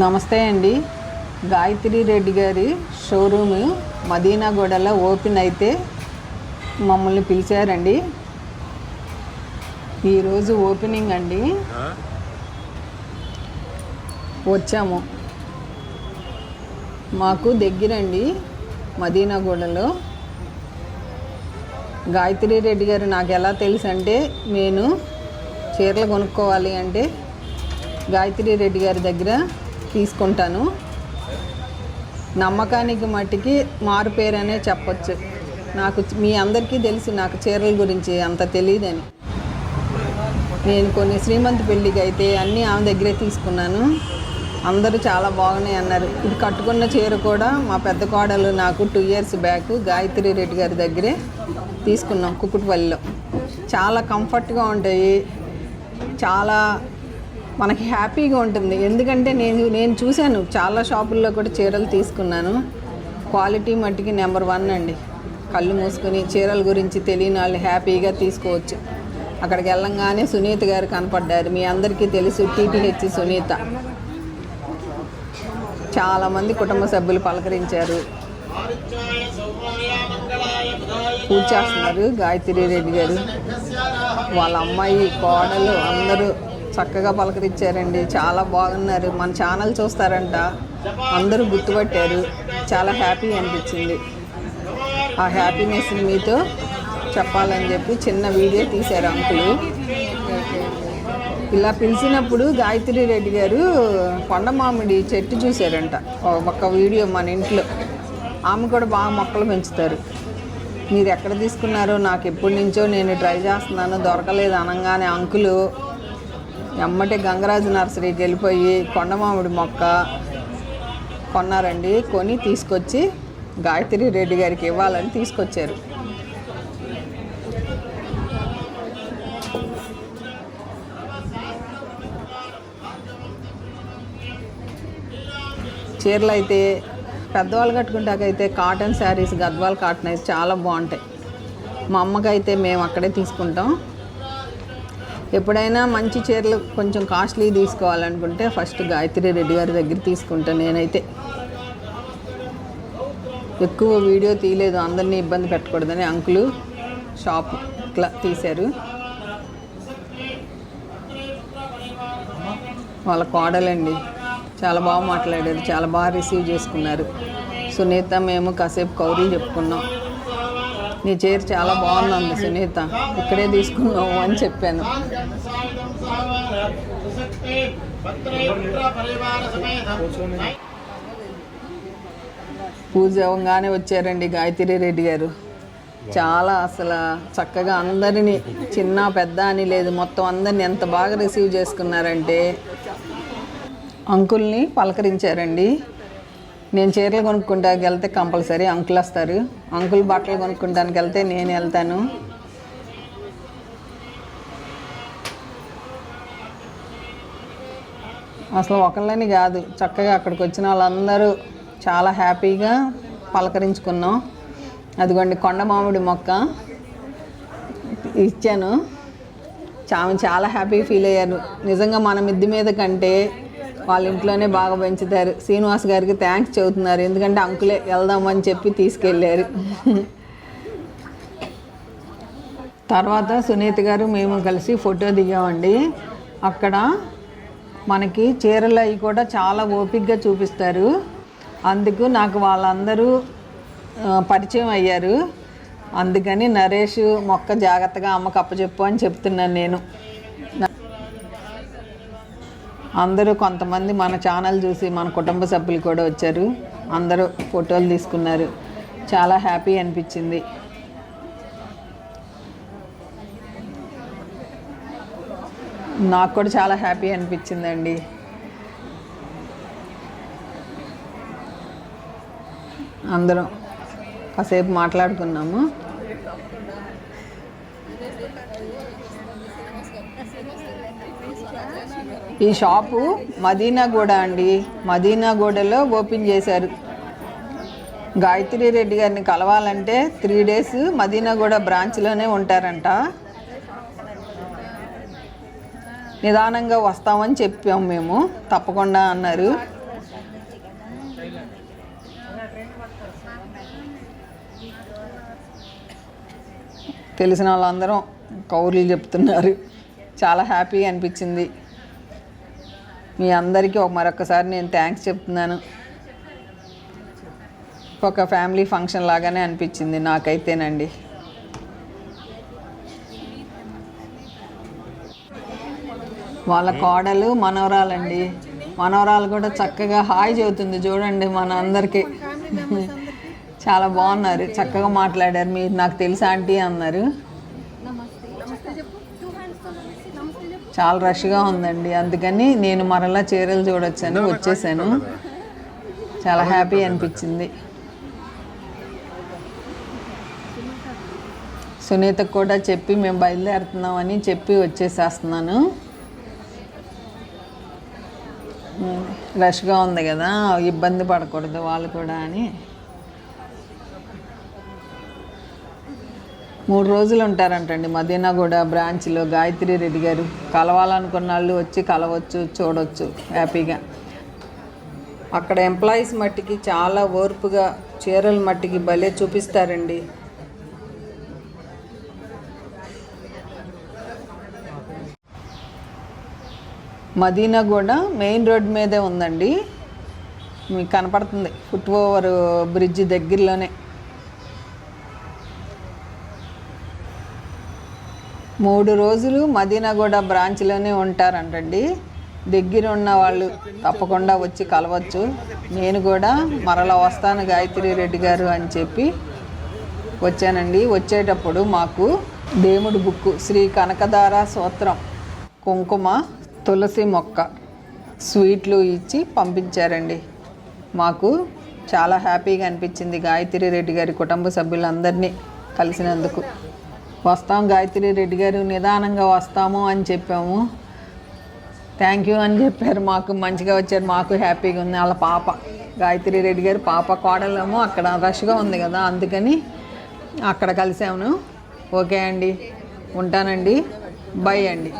నమస్తే అండి. గాయత్రి రెడ్డి గారి షోరూము మదీనాగూడలో ఓపెన్ అయితే మమ్మల్ని పిలిచారండి. ఈరోజు ఓపెనింగ్ అండి. వచ్చాము. మాకు దగ్గరండి మదీనాగూడలో గాయత్రి రెడ్డి గారు నాకు ఎలా తెలుసు అంటే నేను చీరలు కొనుక్కోవాలి అంటే గాయత్రి రెడ్డి గారి దగ్గర తీసుకుంటాను. నమ్మకానికి మట్టికి మారు చెప్పచ్చు చెప్పొచ్చు. నాకు మీ అందరికీ తెలుసు నాకు చీరల గురించి అంత తెలియదని నేను కొన్ని శ్రీమంత్ పెళ్ళికి అయితే అన్నీ ఆమె దగ్గరే తీసుకున్నాను. అందరూ చాలా బాగున్నాయి అన్నారు. ఇది కట్టుకున్న చీర కూడా మా పెద్ద కోడలు నాకు two years back Gayatri Reddy గారి దగ్గరే తీసుకున్నాం కుక్కుటిపల్లిలో చాలా కంఫర్ట్గా ఉంటాయి. చాలా మనకి హ్యాపీగా ఉంటుంది. ఎందుకంటే నేను నేను చూశాను చాలా షాపుల్లో కూడా చీరలు తీసుకున్నాను. క్వాలిటీ మట్టికి నెంబర్ వన్ అండి. కళ్ళు మూసుకొని చీరల గురించి తెలియని వాళ్ళు హ్యాపీగా తీసుకోవచ్చు. అక్కడికి వెళ్ళంగానే సునీత గారు కనపడ్డారు. మీ అందరికీ తెలుసు టీటీహెచ్ సునీత. చాలామంది కుటుంబ సభ్యులు పలకరించారు. పూజ చేస్తున్నారు గాయత్రి రెడ్డి గారు. వాళ్ళ అమ్మాయి కోడలు అందరూ చక్కగా పలకరించారండి. చాలా బాగున్నారు. మన ఛానల్ చూస్తారంట. అందరూ గుర్తుపట్టారు. చాలా హ్యాపీ అనిపించింది. ఆ హ్యాపీనెస్ని మీతో చెప్పాలని చెప్పి చిన్న వీడియో తీశారు అంకులు. ఇలా పిలిచినప్పుడు గాయత్రి రెడ్డి గారు కొండ మామిడి చెట్టు చూశారంట. ఒక వీడియో మన ఇంట్లో. ఆమె కూడా బాగా మొక్కలు పెంచుతారు. మీరు ఎక్కడ తీసుకున్నారో నాకు ఎప్పటి నుంచో నేను ట్రై చేస్తున్నాను. దొరకలేదు అనగానే అంకులు ఎమ్మటే గంగరాజు నర్సరీకి వెళ్ళిపోయి కొండ మామిడి మొక్క కొన్నారండి. కొని తీసుకొచ్చి గాయత్రి రెడ్డి గారికి ఇవ్వాలని తీసుకొచ్చారు. చీరలు అయితే పెద్దవాళ్ళు కట్టుకుంటాకైతే కాటన్ శారీస్ గద్వాల్ కాటన్ అయితే చాలా బాగుంటాయి. మా అమ్మకైతే మేము అక్కడే తీసుకుంటాం. ఎప్పుడైనా మంచి చీరలు కొంచెం కాస్ట్లీ తీసుకోవాలనుకుంటే ఫస్ట్ గాయత్రి రెడ్డి గారి దగ్గర తీసుకుంటాను నేనైతే. ఎక్కువ వీడియో తీయలేదు అందరినీ ఇబ్బంది పెట్టకూడదని అంకులు షాప్ ఇట్లా తీశారు. వాళ్ళ కోడలండి చాలా బాగా మాట్లాడారు చాలా బాగా రిసీవ్ చేసుకున్నారు. సునీత మేము కాసేపు కౌరులు చెప్పుకున్నాం. నీ చీర చాలా బాగుంది సునీత. ఇక్కడే తీసుకున్నావు అని చెప్పాను. పూజ అవ్వగానే వచ్చారండి గాయత్రి రెడ్డి గారు. చాలా అసలు చక్కగా అందరినీ చిన్న పెద్ద అని లేదు మొత్తం అందరిని ఎంత బాగా రిసీవ్ చేసుకున్నారంటే అంకుల్ని పలకరించారండి. నేను చీరలు కొనుక్కుంటానికి వెళ్తే కంపల్సరీ అంకుల్ వస్తారు. అంకుల్ బట్టలు కొనుక్కుంటానికి వెళ్తే నేను వెళ్తాను. అసలు ఒకళ్ళని కాదు చక్కగా అక్కడికి వచ్చిన వాళ్ళందరూ చాలా హ్యాపీగా పలకరించుకున్నాం. అదిగోండి కొండ మామిడి మొక్క ఇచ్చాను. ఆమె చాలా హ్యాపీ ఫీల్ అయ్యారు. నిజంగా మన మిద్ది మీద కంటే వాళ్ళ ఇంట్లోనే బాగా పెంచుతారు. శ్రీనివాస్ గారికి థ్యాంక్స్ చెబుతున్నారు. ఎందుకంటే అంకులే వెళ్దామని చెప్పి తీసుకెళ్ళారు. తర్వాత సునీత గారు మేము కలిసి ఫోటో దిగామండి. అక్కడ మనకి చీరలు అవి కూడా చాలా ఓపిక్గా చూపిస్తారు. అందుకు నాకు వాళ్ళందరూ పరిచయం అయ్యారు. అందుకని నరేష్ మొక్క జాగ్రత్తగా అమ్మకు అప్పచెప్పు అని చెప్తున్నాను నేను. అందరూ కొంతమంది మన ఛానల్ చూసి మన కుటుంబ సభ్యులు కూడా వచ్చారు. అందరూ ఫోటోలు తీసుకున్నారు. చాలా హ్యాపీ అనిపించింది. నాకు కూడా చాలా హ్యాపీ అనిపించిందండి. అందరం కాసేపు మాట్లాడుకున్నాము. ఈ షాపు మదీనాగూడ అండి. మదీనాగూడలో ఓపెన్ చేశారు. గాయత్రి రెడ్డి గారిని కలవాలంటే త్రీ డేస్ మదీనాగూడ బ్రాంచ్లోనే ఉంటారంట. నిదానంగా వస్తామని చెప్పాము మేము. తప్పకుండా అన్నారు. తెలిసిన వాళ్ళందరం కౌర్లు చెప్తున్నారు. చాలా హ్యాపీగా అనిపించింది. మీ అందరికీ ఒక మరొకసారి నేను థ్యాంక్స్ చెప్తున్నాను. ఒక ఫ్యామిలీ ఫంక్షన్ లాగానే అనిపించింది నాకైతేనండి. వాళ్ళ కోడలు మనవరాలండి. మనవరాలు కూడా చక్కగా హాయ్ చెబుతుంది చూడండి మన అందరికీ. చాలా బాగున్నారు. చక్కగా మాట్లాడారు. మీరు నాకు తెలుసా ఆంటీ అన్నారు. చాలా రష్గా ఉందండి. అందుకని నేను మరలా చీరలు చూడొచ్చని వచ్చేసాను. చాలా హ్యాపీ అనిపించింది. సునీతకు కూడా చెప్పి మేము బయలుదేరుతున్నామని చెప్పి వచ్చేసేస్తున్నాను. రష్గా ఉంది కదా ఇబ్బంది పడకూడదు వాళ్ళు కూడా అని. మూడు రోజులు ఉంటారంటండి. మదీనాగూడ బ్రాంచ్లో గాయత్రి రెడ్డి గారు. కలవాలనుకున్న వాళ్ళు వచ్చి కలవచ్చు చూడవచ్చు హ్యాపీగా. అక్కడ ఎంప్లాయీస్ మట్టికి చాలా ఓర్పుగా చీరల మట్టికి భలే చూపిస్తారండి. మదీనా కూడా మెయిన్ రోడ్ మీదే ఉందండి. మీకు కనపడుతుంది. ఫుట్ ఓవర్ బ్రిడ్జ్ దగ్గరలోనే. మూడు రోజులు మదీనాగూడ బ్రాంచ్లోనే ఉంటారంటండి. దగ్గర ఉన్న వాళ్ళు తప్పకుండా వచ్చి కలవచ్చు. నేను కూడా మరలా వస్తాను గాయత్రి రెడ్డి గారు అని చెప్పి వచ్చానండి. వచ్చేటప్పుడు మాకు దేవుడి బుక్కు శ్రీ కనకదార సూత్రం కుంకుమ తులసి మొక్క స్వీట్లు ఇచ్చి పంపించారండి. మాకు చాలా హ్యాపీగా అనిపించింది గాయత్రి రెడ్డి గారి కుటుంబ సభ్యులందరినీ కలిసినందుకు. వస్తాం గాయత్రి రెడ్డి గారు నిదానంగా వస్తాము అని చెప్పాము. థ్యాంక్ యూ అని చెప్పారు. మాకు మంచిగా వచ్చారు. మాకు హ్యాపీగా ఉంది. వాళ్ళ పాప గాయత్రి రెడ్డి గారు పాప కోడలేమో అక్కడ రష్గా ఉంది కదా అందుకని అక్కడ కలిసాము. ఓకే అండి. ఉంటానండి. బై అండి.